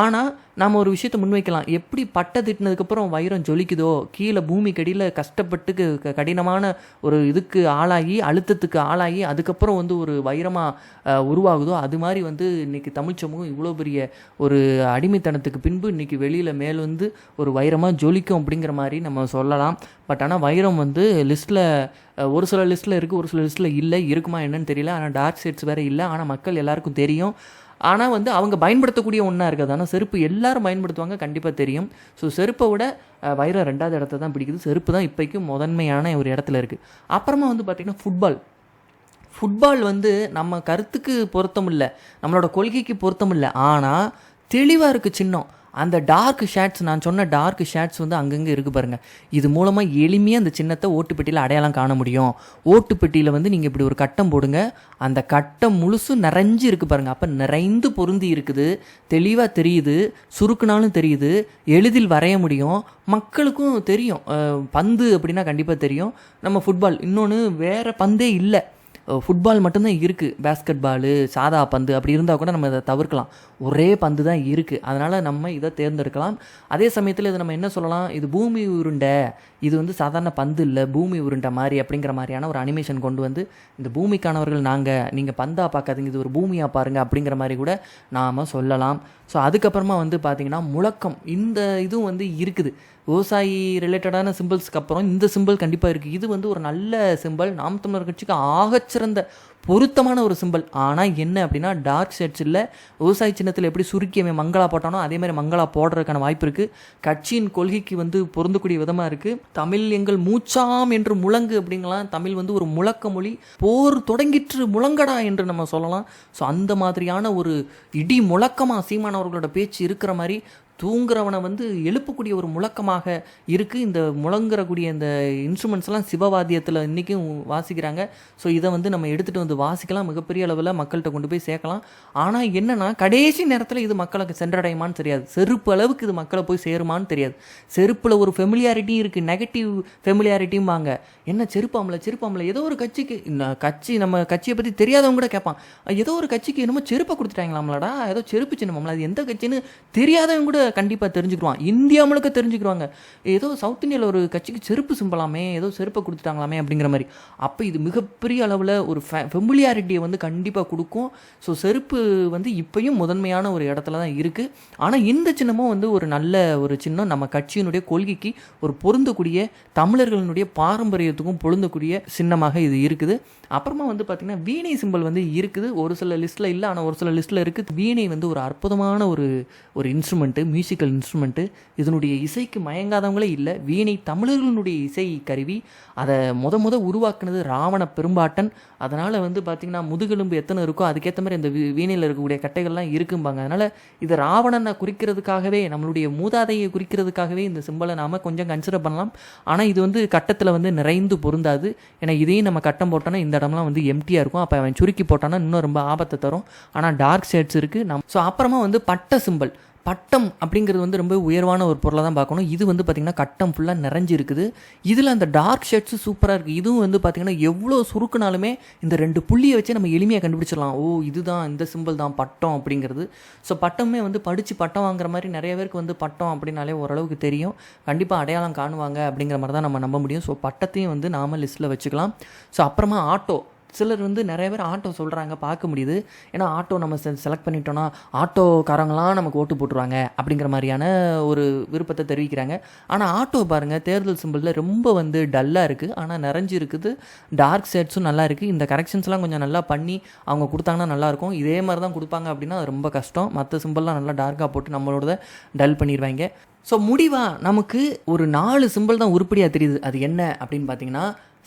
ஆனால் நம்ம ஒரு விஷயத்தை முன்வைக்கலாம். எப்படி பட்டை திட்டினதுக்கப்புறம் வைரம் ஜொலிக்குதோ கீழே பூமிக்கு அடியில் கஷ்டப்பட்டு க- கடினமான ஒரு இதுக்கு ஆளாகி அழுத்தத்துக்கு ஆளாகி அதுக்கப்புறம் வந்து ஒரு வைரமாக உருவாகுதோ அது மாதிரி வந்து இன்னைக்கு தமிழ் சமூகம் இவ்வளோ பெரிய ஒரு அடிமைத்தனத்துக்கு பின்பு இன்னைக்கு வெளியில் மேல் வந்து ஒரு வைரமாக ஜொலிக்கும் அப்படிங்கிற மாதிரி நம்ம சொல்லலாம். பட் ஆனால் வைரம் வந்து லிஸ்ட்டில் ஒரு சில லிஸ்ட்டில் இருக்குது ஒரு சில லிஸ்ட்டில் இல்லை. இருக்குமா என்னன்னு தெரியல. ஆனால் டார்க் சைட்ஸ் வேறு இல்லை. ஆனால் மக்கள் எல்லாருக்கும் தெரியும். ஆனால் வந்து அவங்க பயன்படுத்தக்கூடிய ஒன்றா இருக்குது ஆனால் செருப்பு எல்லாரும் பயன்படுத்துவாங்க கண்டிப்பாக தெரியும். ஸோ செருப்பை விட வைரம் ரெண்டாவது இடத்த தான் பிடிக்குது. செருப்பு தான் இப்போக்கும் முதன்மையான ஒரு இடத்துல இருக்குது அப்புறமா வந்து பார்த்திங்கன்னா ஃபுட்பால் ஃபுட்பால் வந்து நம்ம கருத்துக்கு பொருத்தம் இல்லை நம்மளோட கொள்கைக்கு பொருத்தம் இல்லை ஆனால் தெளிவாக இருக்குது சின்னம். அந்த டார்க் ஷேட்ஸ் நான் சொன்ன டார்க் ஷேட்ஸ் வந்து அங்கங்கே இருக்குது பாருங்கள் இது மூலமாக எளிமையாக அந்த சின்னத்தை ஓட்டுப்பெட்டியில் அடையாளம் காண முடியும். ஓட்டுப்பெட்டியில் வந்து நீங்கள் இப்படி ஒரு கட்டம் போடுங்க. அந்த கட்டம் முழுசும் நிறைஞ்சு இருக்குது பாருங்கள் அப்போ நிறைந்து பொருந்தி இருக்குது. தெளிவாக தெரியுது. சுருக்குனாலும் தெரியுது. எளிதில் வரைய முடியும். மக்களுக்கும் தெரியும். பந்து அப்படின்னா கண்டிப்பாக தெரியும். நம்ம ஃபுட்பால் இன்னொன்று வேறு பந்தே இல்லை. ஃபுட்பால் மட்டும்தான் இருக்குது பேஸ்கெட் பாலு சாதா பந்து அப்படி இருந்தால் கூட நம்ம இதை தவிர்க்கலாம். ஒரே பந்து தான் இருக்குது அதனால் நம்ம இதை தேர்ந்தெடுக்கலாம். அதே சமயத்தில் இது நம்ம என்ன சொல்லலாம்? இது பூமி உருண்டை. இது வந்து சாதாரண பந்து இல்லை பூமி உருண்டை மாதிரி அப்படிங்கிற மாதிரியான ஒரு அனிமேஷன் கொண்டு வந்து இந்த பூமிக்கானவர்கள் நாங்கள் நீங்கள் பந்தாக பார்க்காதீங்க இது ஒரு பூமியாக பாருங்கள் அப்படிங்கிற மாதிரி கூட நாம் சொல்லலாம். ஸோ அதுக்கப்புறமா வந்து பார்த்திங்கன்னா முழக்கம் இந்த இதுவும் வந்து இருக்குது. விவசாயி ரிலேட்டடான சிம்பிள்ஸ்க்கு அப்புறம் இந்த சிம்பிள் கண்டிப்பாக இருக்குது இது வந்து ஒரு நல்ல சிம்பிள் நாம் தமிழர் கட்சிக்கு ஆகச்சிறந்த பொருத்தமான ஒரு சிம்பிள் ஆனால் என்ன அப்படின்னா டார்க் ஷேட்ஸ் இல்லை. விவசாய சின்னத்தில் எப்படி சுருக்கி அவன் மங்களா போட்டானோ அதே மாதிரி மங்களா போடுறதுக்கான வாய்ப்பு இருக்குது கட்சியின் கொள்கைக்கு வந்து பொருந்தக்கூடிய விதமாக இருக்குது தமிழ் எங்கள் மூச்சாம் என்று முழங்கு அப்படிங்கலாம் தமிழ் வந்து ஒரு முழக்க மொழி. போர் தொடங்கிற்று முழங்கடா என்று நம்ம சொல்லலாம். ஸோ அந்த மாதிரியான ஒரு இடி முழக்கமாக சீமானவர்களோட பேச்சு இருக்கிற மாதிரி தூங்குறவனை வந்து எழுப்பக்கூடிய ஒரு முழக்கமாக இருக்குது இந்த முழங்குறக்கூடிய இந்த இன்ஸ்ட்ருமெண்ட்ஸ்லாம் சிவவாத்தியத்தில் இன்றைக்கும் வாசிக்கிறாங்க. ஸோ இதை வந்து நம்ம எடுத்துகிட்டு வந்து வாசிக்கலாம். மிகப்பெரிய அளவில் மக்கள்கிட்ட கொண்டு போய் சேர்க்கலாம். ஆனால் என்னன்னா கடைசி நேரத்தில் இது மக்களுக்கு சென்றடையுமான்னு தெரியாது. செருப்பு அளவுக்கு இது மக்களை போய் சேருமான்னு தெரியாது. செருப்பில் ஒரு ஃபெமிலியாரிட்டியும் இருக்குது நெகட்டிவ் ஃபெமிலியாரிட்டியும் வாங்க என்ன செருப்பாமல செருப்பாமல ஏதோ ஒரு கட்சிக்கு கட்சி நம்ம கட்சியை பற்றி தெரியாதவங்க கூட கேட்பான். ஏதோ ஒரு கட்சிக்கு என்னமோ செருப்பை கொடுத்துட்டாங்களாம்லடா. ஏதோ செருப்பு சின்னமாம்ல. அது எந்த கட்சின்னு தெரியாதவங்க கூட கண்டிப்பாக தெரிஞ்சுக்கிடுவான். இந்தியா முழுக்க தெரிஞ்சுக்குவாங்க ஏதோ சவுத் இந்தியாவில் ஒரு கட்சிக்கு செருப்பு சிம்பலாமே ஏதோ செருப்பை கொடுத்துட்டாங்களாமே அப்படிங்கிற மாதிரி. அப்போ இது மிகப்பெரிய அளவில் ஒரு ஃபெமிலியாரிட்டியை வந்து கண்டிப்பாக கொடுக்கும். ஸோ செருப்பு வந்து இப்பயும் முதன்மையான ஒரு இடத்துல தான் இருக்குது ஆனால் இந்த சின்னமும் வந்து ஒரு நல்ல ஒரு சின்னம் நம்ம கட்சியினுடைய கொள்கைக்கு ஒரு பொருந்தக்கூடிய தமிழர்களினுடைய பாரம்பரியத்துக்கும் பொருந்தக்கூடிய சின்னமாக இது இருக்குது. அப்புறமா வந்து பார்த்திங்கன்னா வீணை சிம்பல் வந்து இருக்குது. ஒரு சில லிஸ்ட்டில் இல்லை ஆனால் ஒரு சில லிஸ்ட்டில் இருக்குது. வீணை வந்து ஒரு அற்புதமான ஒரு ஒரு இன்ஸ்ட்ருமெண்ட்டு மியூசிக்கல் இன்ஸ்ட்ருமெண்ட்டு இதனுடைய இசைக்கு மயங்காதவங்களே இல்லை வீணை தமிழர்களுடைய இசை கருவி அதை முத முத உருவாக்குனது ராவண பெரும்பாட்டன். அதனால் வந்து பார்த்திங்கன்னா முதுகெலும்பு எத்தனை இருக்கோ அதுக்கேற்ற மாதிரி அந்த வீணையில் இருக்கக்கூடிய கட்டைகள்லாம் இருக்கும்பாங்க. அதனால் இது ராவணனை குறிக்கிறதுக்காகவே நம்மளுடைய மூதாதையை குறிக்கிறதுக்காகவே இந்த சிம்பலை நாம் கொஞ்சம் கன்சிடர் பண்ணலாம். ஆனால் இது வந்து கட்டத்தில் வந்து நிறைந்து பொருந்தாது. ஏன்னா இதையும் நம்ம கட்டம் போட்டோன்னா இந்த இடம்லாம் வந்து எம்டியாக இருக்கும். அப்போ அவன் சுருக்கி போட்டான்னா இன்னும் ரொம்ப ஆபத்தை தரும். ஆனால் டார்க் ஷேட்ஸ் இருக்குது நம் ஸோ அப்புறமா வந்து பட்ட சிம்பல். பட்டம் அப்படிங்கிறது வந்து ரொம்ப உயர்வான ஒரு பொருளாக தான் பார்க்கணும். இது வந்து பார்த்திங்கன்னா கட்டம் ஃபுல்லாக நிறைஞ்சிருக்குது இதில் அந்த டார்க் ஷேட்ஸு சூப்பராக இருக்குது இதுவும் வந்து பார்த்திங்கன்னா எவ்வளோ சுருக்குனாலுமே இந்த ரெண்டு புள்ளியை வச்சு நம்ம எளிமையாக கண்டுபிடிச்சிடலாம். ஓ இதுதான் இந்த சிம்பிள் தான் பட்டம் அப்படிங்கிறது. ஸோ பட்டமே வந்து படித்து பட்டம் வாங்குற மாதிரி நிறைய பேருக்கு வந்து பட்டம் அப்படின்னாலே ஓரளவுக்கு தெரியும். கண்டிப்பாக அடையாளம் காணுவாங்க அப்படிங்கிற மாதிரி தான் நம்ம நம்ப முடியும். ஸோ பட்டத்தையும் வந்து நாம லிஸ்ட்டில் வச்சுக்கலாம். ஸோ அப்புறமா ஆட்டோ சிலர் வந்து நிறைய பேர் ஆட்டோ சொல்கிறாங்க பார்க்க முடியுது. ஏன்னா ஆட்டோ நம்ம செலக்ட் பண்ணிட்டோன்னா ஆட்டோக்காரங்களாம் நமக்கு ஓட்டு போட்டுருவாங்க அப்படிங்கிற மாதிரியான ஒரு விருப்பத்தை தெரிவிக்கிறாங்க. ஆனால் ஆட்டோ பாருங்கள் தேர்தல் சிம்பிளில் ரொம்ப வந்து டல்லாக இருக்குது ஆனால் நிறைஞ்சு இருக்குது டார்க் ஷேட்ஸும் நல்லா இருக்குது இந்த கரெக்ஷன்ஸ்லாம் கொஞ்சம் நல்லா பண்ணி அவங்க கொடுத்தாங்கன்னா நல்லாயிருக்கும் இதே மாதிரி தான் கொடுப்பாங்க அப்படின்னா அது ரொம்ப கஷ்டம். மற்ற சிம்பிள்லாம் நல்லா டார்க்காக போட்டு நம்மளோட டல் பண்ணிடுவாங்க ஸோ முடிவாக நமக்கு ஒரு நாலு சிம்பிள் தான் உருப்படியாக தெரியுது. அது என்ன அப்படின்னு பார்த்தீங்கன்னா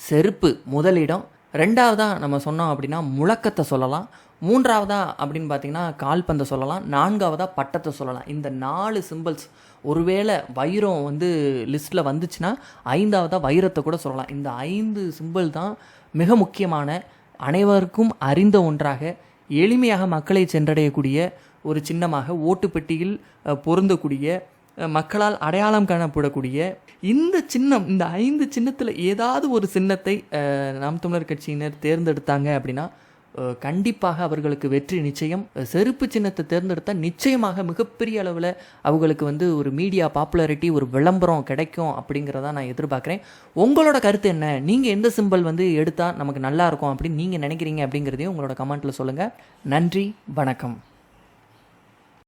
செருப்பு முதலிடம் ரெண்டாவதாக நம்ம சொன்னோம் அப்படின்னா முழக்கத்தை சொல்லலாம். மூன்றாவதா அப்படின்னு பார்த்தீங்கன்னா கால்பந்தை சொல்லலாம். நான்காவதாக பட்டத்தை சொல்லலாம். இந்த நாலு சிம்பிள்ஸ் ஒருவேளை வைரம் வந்து லிஸ்ட்டில் வந்துச்சுன்னா ஐந்தாவதாக வைரத்தை கூட சொல்லலாம். இந்த ஐந்து சிம்பிள் தான் மிக முக்கியமான அனைவருக்கும் அறிந்த ஒன்றாக எளிமையாக மக்களை சென்றடையக்கூடிய ஒரு சின்னமாக ஓட்டுப்பெட்டியில் பொருந்தக்கூடிய மக்களால் அடையாளம் காணப்படக்கூடிய இந்த சின்னம் இந்த ஐந்து சின்னத்தில் ஏதாவது ஒரு சின்னத்தை நாம் தமிழர் கட்சியினர் தேர்ந்தெடுத்தாங்க அப்படின்னா கண்டிப்பாக அவர்களுக்கு வெற்றி நிச்சயம். செருப்பு சின்னத்தை தேர்ந்தெடுத்தால் நிச்சயமாக மிகப்பெரிய அளவில் அவங்களுக்கு வந்து ஒரு மீடியா பாப்புலாரிட்டி ஒரு விளம்பரம் கிடைக்கும் அப்படிங்கிறத நான் எதிர்பார்க்குறேன். உங்களோட கருத்து என்ன? நீங்கள் எந்த சிம்பல் வந்து எடுத்தால் நமக்கு நல்லாயிருக்கும் அப்படின்னு நீங்கள் நினைக்கிறீங்க அப்படிங்கிறதையும் உங்களோட கமெண்ட்டில் சொல்லுங்கள் நன்றி வணக்கம்.